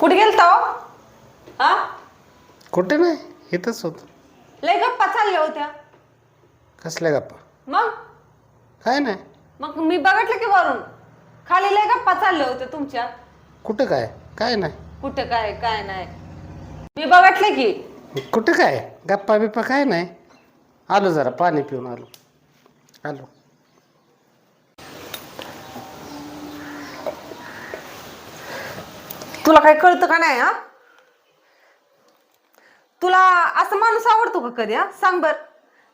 कुठे गेलता हो? हा? कुठे नाही इथंच होत. लय गप्पा चालल्या होत्या. कसल्या गप्पा? मग? काय नाही. मग मी बघितलं की वरून? खाली लय गप्पा चालल्या होत्या तुमच्या. कुठं काय? काय नाही. कुठं काय काय नाही. मी बघितलं की. कुठं काय? गप्पा बिप्पा काय नाही. आलो जरा पाणी पिऊन आलो. आलो. तुला काय कळतं का नाही हा? तुला असं माणूस आवडतो का कधी हा? सांग बर.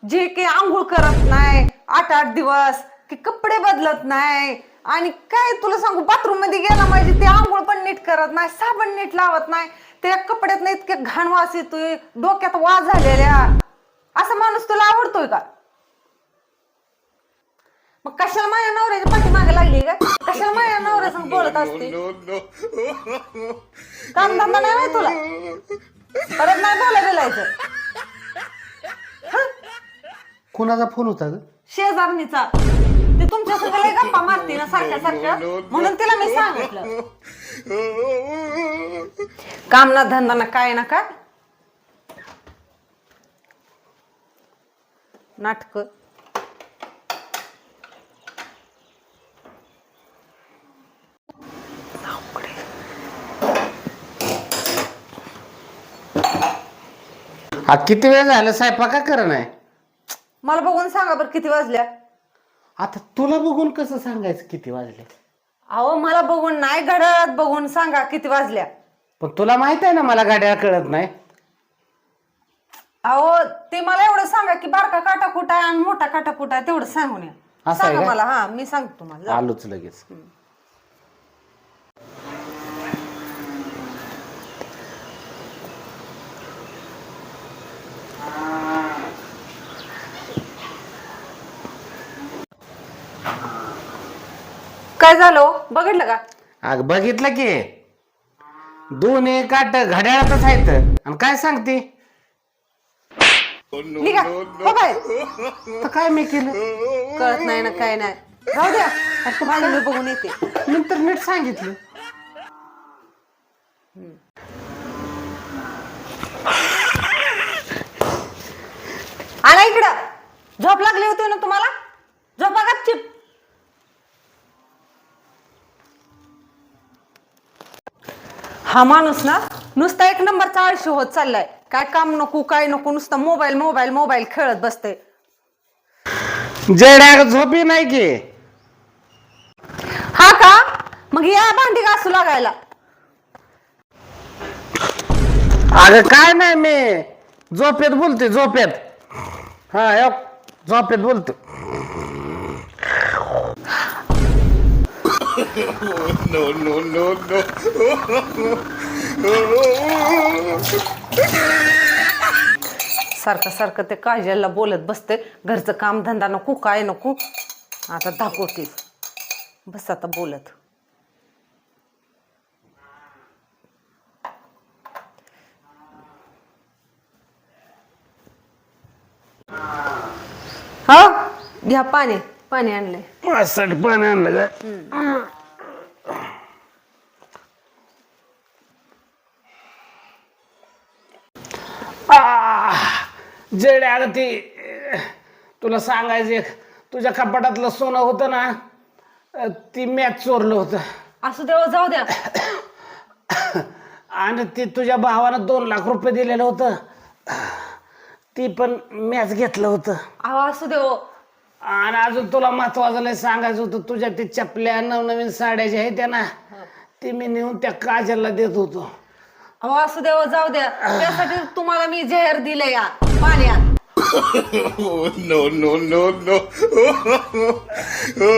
जे काही आंघोळ करत नाही आठ आठ दिवस की कपडे बदलत नाही आणि काय तुला सांगू बाथरूममध्ये गेला म्हणजे ते आंघोळ पण नीट करत नाही साबण नीट लावत नाही त्या कपड्यात इतके घाण वास येतोय डोक्यात वास झालेल्या. असा माणूस तुला आवडतोय का? मग कशाला माझ्या नवऱ्याच्या पाठीमागे लागली का कशाला माझ्या नवऱ्यासंग बोलत असते? काम धंदा नाही होय तुला? परत नाही बोला बोलायचं कुणाचा फोन होता ग? शेजारणीचा. ते तुमच्या संग लय गप्पा मारते ना सारख्या सारख्या म्हणून तिला मी सांगितलं. काम ना धंदा ना काय ना काय? नाटक. हा किती वेळ झाला? स्वयंपाक कर नाही? मला बघून सांगा बरं किती वाजल्या? आता तुला बघून कसं सांगायचं किती वाजले? अहो मला बघून नाही घडत. बघून सांगा किती वाजल्या. पण तुला माहीत आहे ना मला गाड्या कळत नाही. अहो ते मला एवढं सांगा की बारका काटा कुठं आहे आणि मोठा काटा कुठं आहे तेवढं सांगून या. असं आहे सांगा का? मला. हा मी सांगतो तुम्हाला. आलोच लगेच. काय झालं? बघितलं का? अग बघितलं की. दोन्ही काट घड्याळातच आहेत. आणि काय सांगते? निघा. हो तर काय मी केलं? कळत नाही ना काय नाही. राहू द्या. आता भांडी मी बघून येते. नंतर नीट सांगितलं. आला इकडं. झोप लागली होती ना तुम्हाला? झोपा गपचिप. हा माणूस ना नुसता एक नंबरचा आळशी होत चाललाय. काय काम नको काय नको नुसता मोबाईल मोबाईल मोबाईल खेळत बसते जेड्या झोपी नाही की? हा का? मग या भांडी घासू लागायला. अगं काय नाही मी. झोपेत बोलते झोपेत. हा यो, झोपेत बोलतो सारखं सारखं ते काजलला बोलत बसते. घरचं काम धंदा नको काय नको. आता दाखवते बस आता बोलत. हा घ्या पाणी. पाणी आणलंय. पाणी आणलं का? जेड्या अगं ती. तुला सांगायचं एक तुझ्या कपाटातलं सोनं होतं ना अं, ती मॅच चोरलं होतं. असू देव जाऊ द्या. आणि ते तुझ्या भावानं दोन लाख रुपये दिलेलं होतं. ती पण मॅच घेतलं होतं. अहो असू देव आणि अजून तुला महत्वाचं लय सांगायचं होतं तुझ्या ते चपल्या नवनवीन साड्या ज्या आहेत त्या ना ती मी नेऊन त्या काजलला देत होतो. अहो असू देव जाऊ द्या. त्यासाठी तुम्हाला मी जेहर दिले या Oh no, no, no, no.